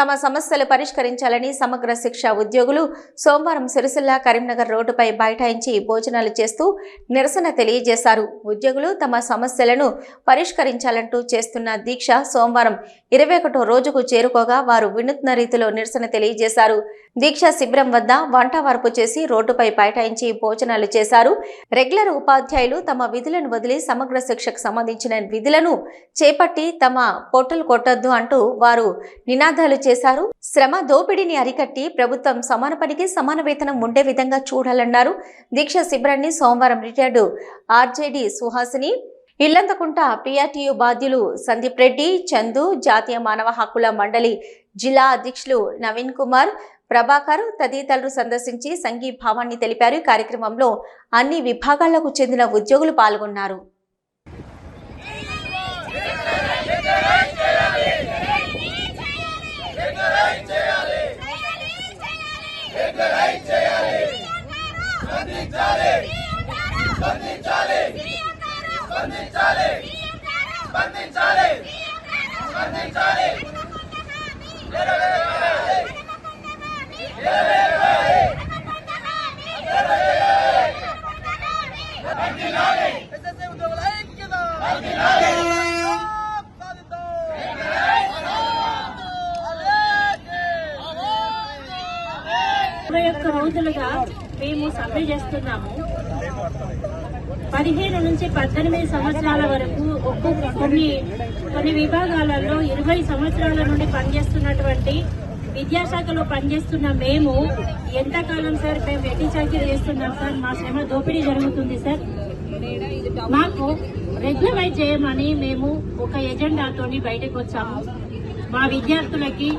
తమ సమస్యలు పరిష్కరించాలని సమగ్ర శిక్ష ఉద్యోగులు సోమవారం సిరిసిల్ల కరీంనగర్ రోడ్డుపై బైఠాయించి భోజనాలు చేస్తూ నిరసన తెలియజేశారు. ఉద్యోగులు తమ సమస్యలను పరిష్కరించాలంటూ చేస్తున్న దీక్ష సోమవారం ఇరవై ఒకటో రోజుకు చేరుకోగా వారు వినూత్న రీతిలో నిరసన తెలియజేశారు. దీక్ష శిబిరం వద్ద వంట వార్పు చేసి రోడ్డుపై బైఠాయించి భోజనాలు చేశారు. రెగ్యులర్ ఉపాధ్యాయులు తమ విధులను వదిలి సమగ్ర శిక్షకు సంబంధించిన విధులను చేపట్టి తమ పొట్టులు కొట్టొద్దు అంటూ వారు నినాదాలు చేశారు. శ్రమ దోపిడీని అరికట్టి ప్రభుత్వం సమాన పనికి సమాన వేతనం ఉండే విధంగా చూడాలన్నారు. దీక్ష శిబిరాన్ని సోమవారం retired RJD Suhasini Illanthakunta PRTU బాధ్యులు సందీప్ రెడ్డి చందు జాతీయ మానవ హక్కుల మండలి జిల్లా అధ్యక్షులు నవీన్ కుమార్ ప్రభాకర్ తదితరులు సందర్శించి సంఘీభావాన్ని తెలిపారు. కార్యక్రమంలో అన్ని విభాగాలకు చెందిన ఉద్యోగులు పాల్గొన్నారు. ఐక్యత సాధిద్దాం. అలాగే. ఇరవై ఒక్క రోజులుగా మేము సమ్మె చేస్తున్నాము. పదిహేను నుంచి పద్దెనిమిది సంవత్సరాల వరకు ఒక్కొక్క కొన్ని కొన్ని విభాగాలలో ఇరవై సంవత్సరాల నుండి పనిచేస్తున్నటువంటి విద్యాశాఖలో పనిచేస్తున్న మేము ఎంతకాలం సార్ మేము వెట్టి చాకరీ చేస్తున్నాం సార్? మా శ్రమ దోపిడీ జరుగుతుంది సార్. మాకు రెగ్యులరైజ్ చేయమని మేము ఒక ఎజెండాతోని బయటకు వచ్చాము. మా విద్యార్థులకి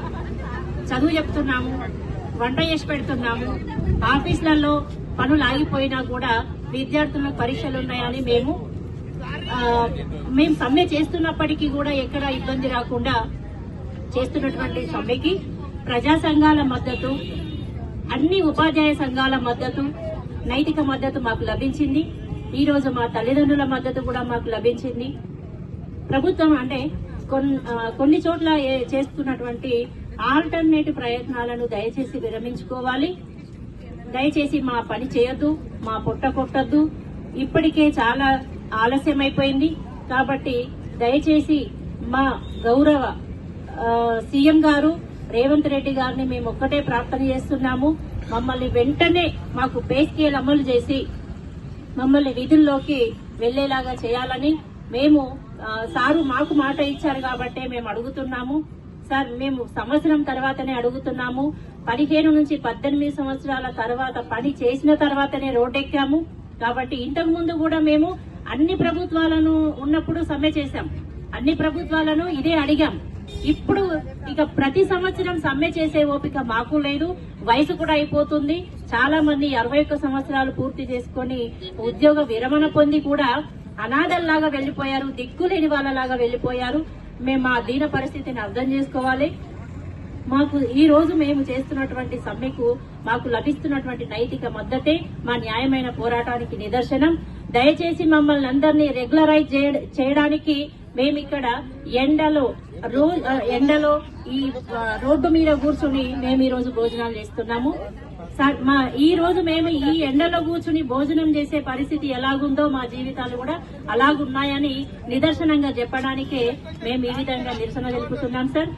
చదువు చెప్తున్నాము వంట చేసి పెడుతున్నాము. ఆఫీసులలో పనులు ఆగిపోయినా కూడా విద్యార్థులకు పరీక్షలు ఉన్నాయని మేము మేము సమ్మె చేస్తున్నప్పటికీ కూడా ఎక్కడ ఇబ్బంది రాకుండా చేస్తున్నటువంటి సమ్మెకి ప్రజా సంఘాల మద్దతు అన్ని ఉపాధ్యాయ సంఘాల మద్దతు నైతిక మద్దతు మాకు లభించింది. ఈరోజు మా తల్లిదండ్రుల మద్దతు కూడా మాకు లభించింది. ప్రభుత్వం అంటే కొన్ని చోట్ల ఏ- చేస్తున్నటువంటి ఆల్టర్నేటివ్ ప్రయత్నాలను దయచేసి విరమించుకోవాలి. దయచేసి మా పని చేయొద్దు మా పొట్ట కొట్టద్దు. ఇప్పటికే చాలా ఆలస్యం అయిపోయింది కాబట్టి దయచేసి మా గౌరవ సీఎం గారు రేవంత్ రెడ్డి గారిని మేము ఒక్కటే ప్రార్థన చేస్తున్నాము. మమ్మల్ని వెంటనే మాకు పే స్కేల్ అమలు చేసి మమ్మల్ని విధుల్లోకి వెళ్ళేలాగా చేయాలని మేము సారు మాకు మాట ఇచ్చారు కాబట్టే మేము అడుగుతున్నాము. సార్ మేము సంవత్సరం తర్వాతనే అడుగుతున్నాము. పదిహేను నుంచి పద్దెనిమిది సంవత్సరాల తర్వాత పని చేసిన తర్వాతనే రోడ్డెక్కాము. కాబట్టి ఇంతకు ముందు కూడా మేము అన్ని ప్రభుత్వాలను ఉన్నప్పుడు సమ్మె చేశాం. అన్ని ప్రభుత్వాలను ఇదే అడిగాం. ఇప్పుడు ఇక ప్రతి సంవత్సరం సమ్మె చేసే ఓపిక మాకు లేదు. వయసు కూడా అయిపోతుంది. చాలా మంది అరవై ఒక్క సంవత్సరాలు పూర్తి చేసుకొని ఉద్యోగ విరమణ పొంది కూడా అనాథల్లాగా వెళ్ళిపోయారు దిక్కులేని వాళ్ళలాగా వెళ్ళిపోయారు మేము మా దీన పరిస్థితిని అర్థం చేసుకోవాలి. మాకు ఈ రోజు మేము చేస్తున్నటువంటి సమ్మెకు మాకు లభిస్తున్నటువంటి నైతిక మద్దతే మా న్యాయమైన పోరాటానికి నిదర్శనం. దయచేసి మమ్మల్ని అందరినీ రెగ్యులరైజ్ చేయడానికి మేము ఇక్కడ ఎండలో రో ఎండలో ఈ రోడ్డు మీద కూర్చుని మేము ఈ రోజు భోజనాలు చేస్తున్నాము. సార్, మా ఈ రోజు మేము ఈ ఎండలో కూర్చుని భోజనం చేసే పరిస్థితి ఎలాగుందో మా జీవితాలు కూడా అలాగున్నాయని నిదర్శనంగా చెప్పడానికే మేము ఈ విధంగా నిరసన తెలుపుతున్నాం సార్.